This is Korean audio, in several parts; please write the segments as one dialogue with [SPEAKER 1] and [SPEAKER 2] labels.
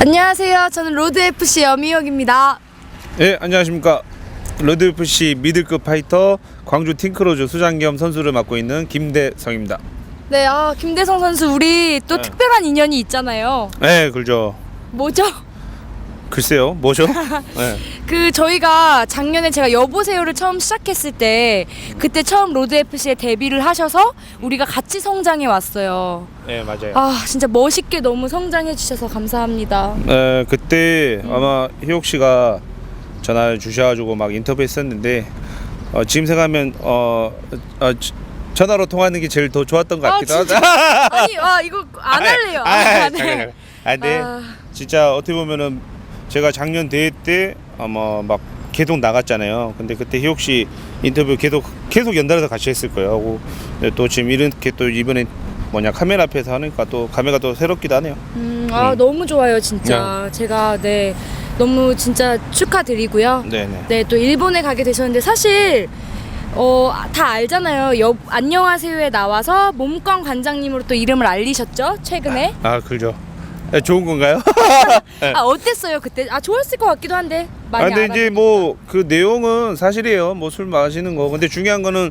[SPEAKER 1] 안녕하세요. 저는 로드 FC 여미혁입니다.
[SPEAKER 2] 네, 안녕하십니까. 러드FC 미들급 파이터 광주 팅크로즈 수장 겸 선수를 맡고 있는 김대성입니다.
[SPEAKER 1] 네, 아 김대성 선수 우리 또
[SPEAKER 2] 네.
[SPEAKER 1] 특별한 인연이 있잖아요.
[SPEAKER 2] 네, 그렇죠.
[SPEAKER 1] 뭐죠?
[SPEAKER 2] 글쎄요, 뭐죠? 네.
[SPEAKER 1] 그 저희가 작년에 제가 여보세요를 처음 시작했을 때 그때 처음 로드 FC에 데뷔를 하셔서 우리가 같이 성장해 왔어요.
[SPEAKER 2] 네, 맞아요.
[SPEAKER 1] 아 진짜 멋있게 너무 성장해 주셔서 감사합니다.
[SPEAKER 2] 네, 그때 아마 희옥 씨가 전화를 주셔가지고 막 인터뷰했었는데 어, 지금 생각하면 어, 어, 지- 전화로 통화하는 게 제일 더 좋았던 것
[SPEAKER 1] 아,
[SPEAKER 2] 같기도 하다.
[SPEAKER 1] 아니 아 이거 안 할래요.
[SPEAKER 2] 아,
[SPEAKER 1] 아,
[SPEAKER 2] 아,
[SPEAKER 1] 네.
[SPEAKER 2] 잠깐, 잠깐. 아, 근데
[SPEAKER 1] 아.
[SPEAKER 2] 진짜 어떻게 보면은 제가 작년 대회 때 아마 막 계속 나갔잖아요. 근데 그때 희옥 씨 인터뷰 계속 계속 연달아서 같이 했을 거예요. 하고 또 지금 이렇게 또 이번에 뭐냐 카메라 앞에서 하니까 또 감회가 또 새롭기도 하네요.
[SPEAKER 1] 음, 아
[SPEAKER 2] 음.
[SPEAKER 1] 너무 좋아요 진짜. 제가 네 너무 진짜 축하드리고요.
[SPEAKER 2] 네네.
[SPEAKER 1] 네, 또 일본에 가게 되셨는데 사실 어, 다 알잖아요. 여, 안녕하세요에 나와서 몸광 관장님으로 또 이름을 알리셨죠? 최근에.
[SPEAKER 2] 아 그죠. 네, 좋은 건가요? 네.
[SPEAKER 1] 아, 어땠어요? 그때? 아, 좋았을 것 같기도 한데.
[SPEAKER 2] 아
[SPEAKER 1] 많이
[SPEAKER 2] 근데 이제. 뭐 그 내용은 사실이에요. 뭐 술 마시는 거. 근데 중요한 거는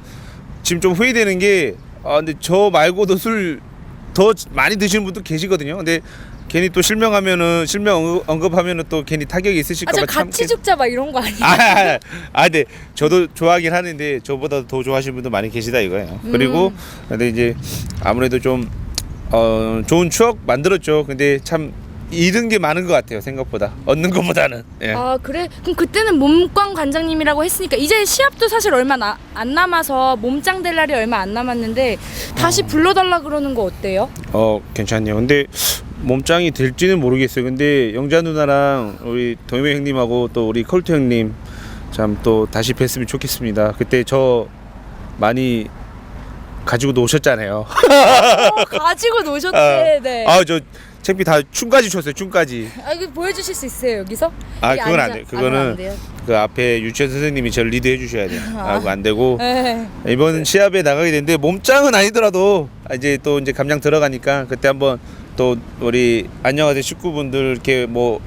[SPEAKER 2] 지금 좀 후회되는 게 아 근데 저 말고도 술 더 많이 드시는 분도 계시거든요. 근데 괜히 또 실명하면은 실명 언급- 언급하면은 또 괜히 타격이 있으실까
[SPEAKER 1] 아, 저
[SPEAKER 2] 봐 참.
[SPEAKER 1] 같이 죽자 막 이런 거 아니에요?
[SPEAKER 2] 아, 아, 아, 근데 저도 좋아하긴 하는데 저보다 더 좋아하시는 분도 많이 계시다 이거예요. 그리고
[SPEAKER 1] 음.
[SPEAKER 2] 근데 이제 아무래도 좀 어, 좋은 추억 만들었죠. 근데 참 잃은 게 많은 것 같아요. 생각보다 얻는 것보다는. 예.
[SPEAKER 1] 아, 그래? 그럼 그때는 몸광 관장님이라고 했으니까 이제 시합도 사실 얼마 나, 안 남아서 몸짱 될 날이 얼마 안 남았는데 다시 불러달라 그러는 거 어때요?
[SPEAKER 2] 어 괜찮네요. 근데 몸짱이 될지는 모르겠어요. 근데 영자 누나랑 우리 동해 형님하고 또 우리 컬트 형님 참 또 다시 뵀으면 좋겠습니다. 그때 저 많이 가지고 노셨잖아요.
[SPEAKER 1] 어, 가지고 노셨대. 네.
[SPEAKER 2] 아 저 책비 다 춤까지 췄어요. 춤까지.
[SPEAKER 1] 아, 이거 보여주실 수 있어요 여기서?
[SPEAKER 2] 아 그건 안? 돼.
[SPEAKER 1] 아,
[SPEAKER 2] 그거는
[SPEAKER 1] 돼요?
[SPEAKER 2] 그 앞에 유치원 선생님이 저를 리드해 주셔야 돼요. 아, 그거 안 되고
[SPEAKER 1] 네.
[SPEAKER 2] 이번 시합에 나가게 됐는데 몸짱은 아니더라도 이제 또 이제 감량 들어가니까 그때 한번 또 우리 안녕하세요 식구분들 이렇게 뭐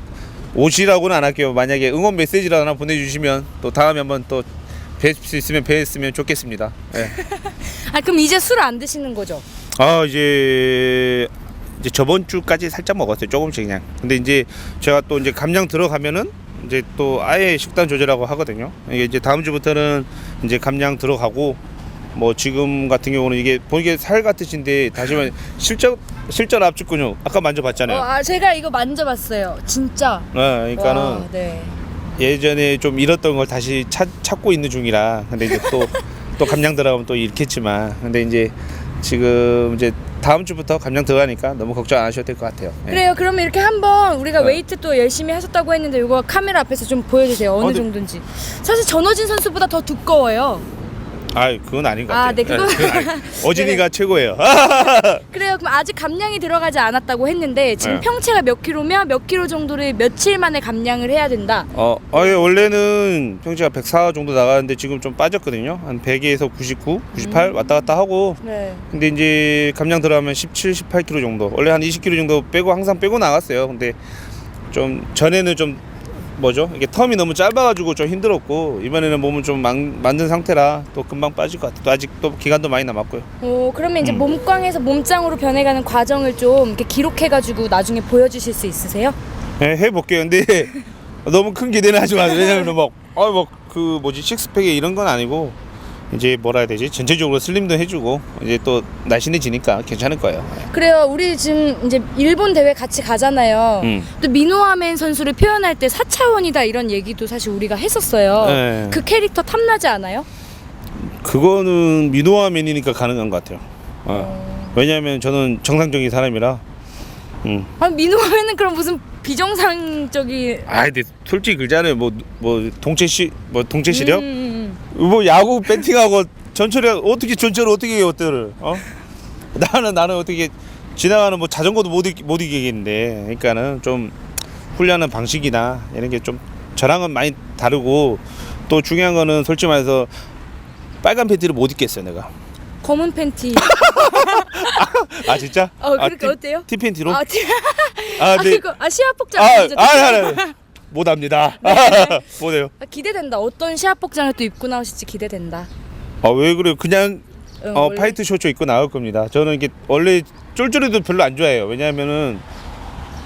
[SPEAKER 2] 오시라고는 안 할게요. 만약에 응원 메시지라도 하나 보내주시면 또 다음에 한번 또 뵐 수 있으면 뵀으면 좋겠습니다. 예.
[SPEAKER 1] 아 그럼 이제 술 안 드시는 거죠?
[SPEAKER 2] 아 이제 이제 저번 주까지 살짝 먹었어요 조금씩 그냥 근데 이제 제가 또 이제 감량 들어가면은 이제 또 아예 식단 조절하고 하거든요 이게 이제 다음 주부터는 이제 감량 들어가고 뭐 지금 같은 경우는 이게 보기에 살 같으신데 다시 말해 실전 실전 압축 근육 아까 만져봤잖아요
[SPEAKER 1] 어, 아 제가 이거 만져봤어요. 진짜.
[SPEAKER 2] 네, 그러니까는
[SPEAKER 1] 와, 네.
[SPEAKER 2] 예전에 좀 잃었던 걸 다시 찾, 찾고 있는 중이라 근데 이제 또 또 감량 들어가면 또 잃겠지만 근데 이제 지금 이제 다음 주부터 감량 들어가니까 너무 걱정 안 하셔도 될 것 같아요. 예.
[SPEAKER 1] 그래요. 그러면 이렇게 한번 우리가
[SPEAKER 2] 네.
[SPEAKER 1] 웨이트 또 열심히 하셨다고 했는데 이거 카메라 앞에서 좀 보여주세요. 어느
[SPEAKER 2] 어, 네.
[SPEAKER 1] 정도인지. 사실 전호진 선수보다 더 두꺼워요.
[SPEAKER 2] 아, 그건 아닌 것
[SPEAKER 1] 아,
[SPEAKER 2] 같아요.
[SPEAKER 1] 네, 그건-
[SPEAKER 2] 그건 아니- 어진이가 최고예요.
[SPEAKER 1] 그래요. 그럼 아직 감량이 들어가지 않았다고 했는데 지금
[SPEAKER 2] 네.
[SPEAKER 1] 평체가 몇 킬로면 몇 킬로 정도를 며칠 만에 감량을 해야 된다.
[SPEAKER 2] 어, 아, 예, 원래는 평지가 104 정도 나가는데 지금 좀 빠졌거든요. 한 100에서 99, 98 왔다 갔다 하고.
[SPEAKER 1] 네.
[SPEAKER 2] 근데 이제 감량 들어가면 17, 18kg 정도. 원래 한 20kg 정도 빼고 항상 빼고 나갔어요. 근데 좀 전에는 좀 뭐죠? 이게 텀이 너무 짧아가지고 좀 힘들었고 이번에는 몸을 좀 만, 만든 상태라 또 금방 빠질 것 같아요. 또 아직 또 기간도 많이 남았고요.
[SPEAKER 1] 어, 그러면 이제
[SPEAKER 2] 음.
[SPEAKER 1] 몸광에서 몸짱으로 변해가는 과정을 좀 이렇게 기록해가지고 나중에 보여주실 수 있으세요?
[SPEAKER 2] 네, 해볼게요. 근데 너무 큰 기대는 하지 마세요. 왜냐면 막, 아, 막, 그 뭐지, 식스팩에 이런 건 아니고, 이제 뭐라 해야 되지? 전체적으로 슬림도 해주고, 이제 또 날씬해지니까 괜찮을 거예요.
[SPEAKER 1] 그래요. 우리 지금 이제 일본 대회 같이 가잖아요.
[SPEAKER 2] 음.
[SPEAKER 1] 또 미노아멘 선수를 표현할 때 4차원이다 이런 얘기도 사실 우리가 했었어요.
[SPEAKER 2] 네.
[SPEAKER 1] 그 캐릭터 탐나지 않아요?
[SPEAKER 2] 그거는 미노아맨이니까 가능한 것 같아요. 어. 왜냐면 저는 정상적인 사람이라, 음.
[SPEAKER 1] 아, 미노아멘은 그럼 무슨 비정상적인
[SPEAKER 2] 아, 근데 솔직히 그잖아요. 뭐, 뭐, 동체 시, 뭐, 동체 시력?
[SPEAKER 1] 음, 음,
[SPEAKER 2] 뭐, 야구 배팅하고 전철에, 어떻게 전철을 어떻게 어때를? 어? 나는, 나는 어떻게 지나가는 뭐 자전거도 못, 이기, 못 이기겠는데. 그러니까는 좀 훈련하는 방식이나 이런 게 좀 저랑은 많이 다르고 또 중요한 거는 솔직히 말해서 빨간 팬티를 못 입겠어요, 내가.
[SPEAKER 1] 검은 팬티.
[SPEAKER 2] 아 진짜?
[SPEAKER 1] 어 그렇게
[SPEAKER 2] 아,
[SPEAKER 1] 어때요?
[SPEAKER 2] 티팬티로?
[SPEAKER 1] 아, 티...
[SPEAKER 2] 아,
[SPEAKER 1] 아,
[SPEAKER 2] 네.
[SPEAKER 1] 그거 아 시합 복장
[SPEAKER 2] 아,
[SPEAKER 1] 아니죠?
[SPEAKER 2] 아, 아, 아, 못합니다. 못해요.
[SPEAKER 1] 아, 기대된다. 어떤 시합 복장을 또 입고 나오실지 기대된다.
[SPEAKER 2] 아, 왜 그래요? 그냥
[SPEAKER 1] 응,
[SPEAKER 2] 어,
[SPEAKER 1] 원래-
[SPEAKER 2] 파이트 쇼츠 입고 나올 겁니다. 저는 이게 원래 쫄쫄이도 별로 안 좋아해요. 왜냐하면은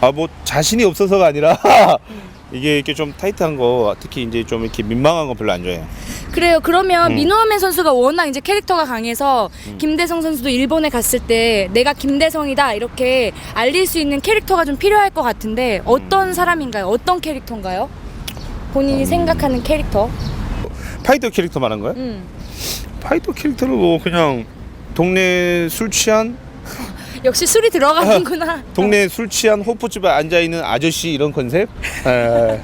[SPEAKER 2] 아 뭐 자신이 없어서가 아니라 이게 이렇게 좀 타이트한 거 특히 이제 좀 이렇게 민망한 거 별로 안 좋아해요.
[SPEAKER 1] 그래요. 그러면
[SPEAKER 2] 음.
[SPEAKER 1] 민호하면 선수가 워낙 이제 캐릭터가 강해서 김대성 선수도 일본에 갔을 때 내가 김대성이다 이렇게 알릴 수 있는 캐릭터가 좀 필요할 것 같은데 어떤
[SPEAKER 2] 음.
[SPEAKER 1] 사람인가요? 어떤 캐릭터인가요? 본인이 생각하는 캐릭터?
[SPEAKER 2] 파이터 캐릭터 말한 거예요?
[SPEAKER 1] 음.
[SPEAKER 2] 파이터 캐릭터는 뭐 그냥 동네 술 취한
[SPEAKER 1] 역시 술이 들어가는구나.
[SPEAKER 2] 동네 술 취한 호프집에 앉아 있는 아저씨 이런 컨셉? 에,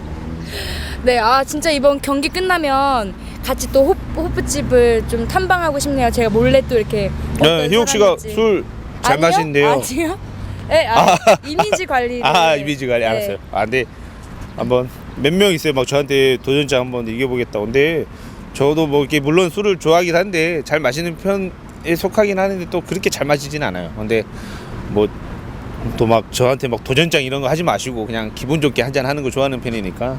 [SPEAKER 1] 네, 아 진짜 이번 경기 끝나면 같이 또 호, 호프집을 좀 탐방하고 싶네요. 제가 몰래 또 이렇게 어떤
[SPEAKER 2] 네, 희옥 씨가
[SPEAKER 1] 사람인지.
[SPEAKER 2] 술 잘
[SPEAKER 1] 아니요? 네, 아, 이미지 관리.
[SPEAKER 2] 아 이미지 관리
[SPEAKER 1] 네.
[SPEAKER 2] 알았어요. 아 근데 한번 몇 명 있어요. 막 저한테 도전장 한번 이겨보겠다. 근데 저도 뭐 이렇게 물론 술을 좋아하긴 한데 잘 마시는 편에 속하긴 하는데 또 그렇게 잘 마시진 않아요. 근데 뭐 또 막 저한테 막 도전장 이런 거 하지 마시고 그냥 기분 좋게 한잔 하는 거 좋아하는 편이니까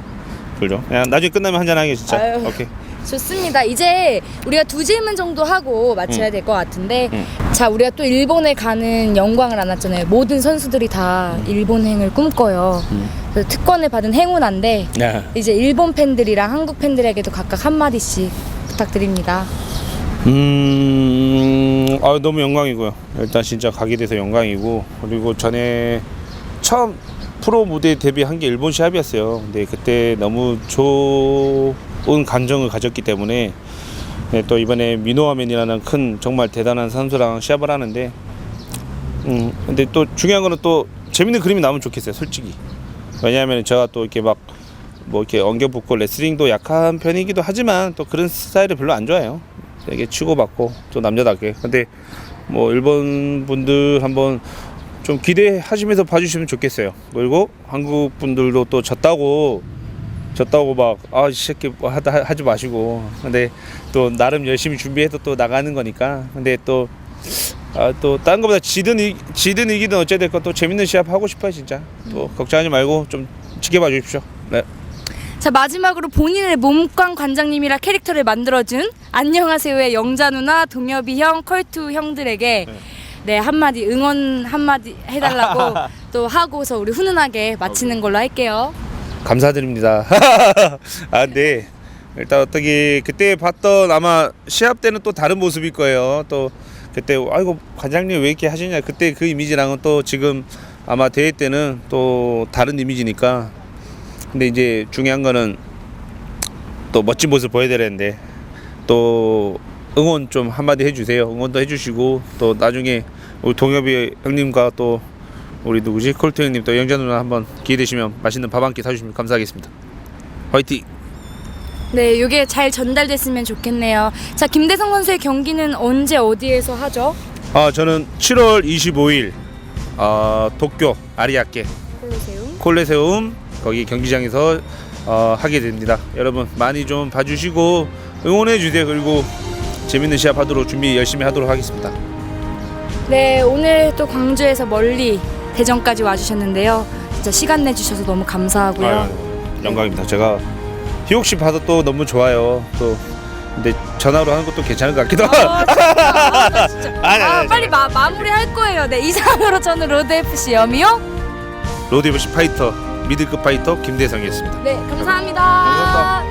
[SPEAKER 2] 그죠? 그냥 나중에 끝나면 한잔 하게 진짜.
[SPEAKER 1] 아유.
[SPEAKER 2] 오케이.
[SPEAKER 1] 좋습니다. 이제 우리가 두 질문 정도 하고 마쳐야 될 것 같은데,
[SPEAKER 2] 음.
[SPEAKER 1] 자 우리가 또 일본에 가는 영광을 안았잖아요. 모든 선수들이 다 일본행을 꿈꿔요.
[SPEAKER 2] 음.
[SPEAKER 1] 그래서 특권을 받은 행운한데
[SPEAKER 2] 야.
[SPEAKER 1] 이제 일본 팬들이랑 한국 팬들에게도 각각 한 마디씩 부탁드립니다.
[SPEAKER 2] 음, 아 너무 영광이고요. 일단 진짜 가게 돼서 영광이고 그리고 전에 처음 프로 무대 데뷔한 게 일본 시합이었어요. 근데 그때 너무 좋은 감정을 가졌기 때문에 네, 또 이번에 미노아맨이라는 큰 정말 대단한 선수랑 시합을 하는데 음 근데 또 중요한 거는 또 재밌는 그림이 나오면 좋겠어요. 솔직히 왜냐하면 제가 또 이렇게 막 뭐 이렇게 엉겨 붙고 레슬링도 약한 편이기도 하지만 또 그런 스타일을 별로 안 좋아해요. 되게 치고받고 또 남자답게. 근데 뭐 일본 분들 한번 좀 기대하시면서 봐주시면 좋겠어요. 그리고 한국 분들도 또 졌다고 졌다고 막 아 이 새끼 뭐 하다 하지 마시고. 근데 또 나름 열심히 준비해서 또 나가는 거니까. 근데 또 아, 또 다른 것보다 지든 이, 지든 이기든 어찌됐건 또 재밌는 시합 하고 싶어요 진짜. 또 걱정하지 말고 좀 지켜봐 주십시오. 네.
[SPEAKER 1] 자 마지막으로 본인의 몸광 관장님이라 캐릭터를 만들어준 안녕하세요의 영자 누나, 동엽이 형, 컬투 형들에게 네 한마디 응원 한마디 해달라고 또 하고서 우리 훈훈하게 마치는 걸로 할게요.
[SPEAKER 2] 감사드립니다. 아, 근데 일단 어떻게 그때 봤던 아마 시합 때는 또 다른 모습일 거예요. 또 그때 아이고 관장님 왜 이렇게 하시냐 그때 그 이미지랑은 또 지금 아마 대회 때는 또 다른 이미지니까. 근데 이제 중요한 거는 또 멋진 모습 보여야 되는데 또 응원 좀 한마디 해주세요. 응원도 해주시고 또 나중에 우리 동엽이 형님과 또 우리 누구지 콜트 형님 또 영자 누나 한번 기회 되시면 맛있는 밥 한 끼 사주시면 감사하겠습니다. 화이팅!
[SPEAKER 1] 네, 이게 잘 전달됐으면 좋겠네요. 자 김대성 선수의 경기는 언제 어디에서 하죠?
[SPEAKER 2] 아 저는 7월 25일 아 도쿄 아리아케
[SPEAKER 1] 콜로세움.
[SPEAKER 2] 콜레세움 거기 경기장에서 어, 하게 됩니다. 여러분 많이 좀 봐주시고 응원해 주세요. 그리고 재밌는 시합 하도록 준비 열심히 하도록 하겠습니다.
[SPEAKER 1] 네, 오늘 또 광주에서 멀리 대전까지 와주셨는데요. 진짜 시간 내주셔서 너무 감사하고요.
[SPEAKER 2] 아유, 영광입니다. 제가 희옥 씨 봐도 또 너무 좋아요. 또 근데 전화로 하는 것도 괜찮을 것 같기도 하고.
[SPEAKER 1] 아, 진짜. 아, 나 진짜.
[SPEAKER 2] 아니, 아니,
[SPEAKER 1] 아,
[SPEAKER 2] 아니,
[SPEAKER 1] 빨리 마, 마무리 할 거예요. 네, 이상으로 저는 로드 FC 염이요.
[SPEAKER 2] 로드 FC 파이터 미들급 파이터 김대성이었습니다.
[SPEAKER 1] 네, 감사합니다.
[SPEAKER 2] 감사합니다.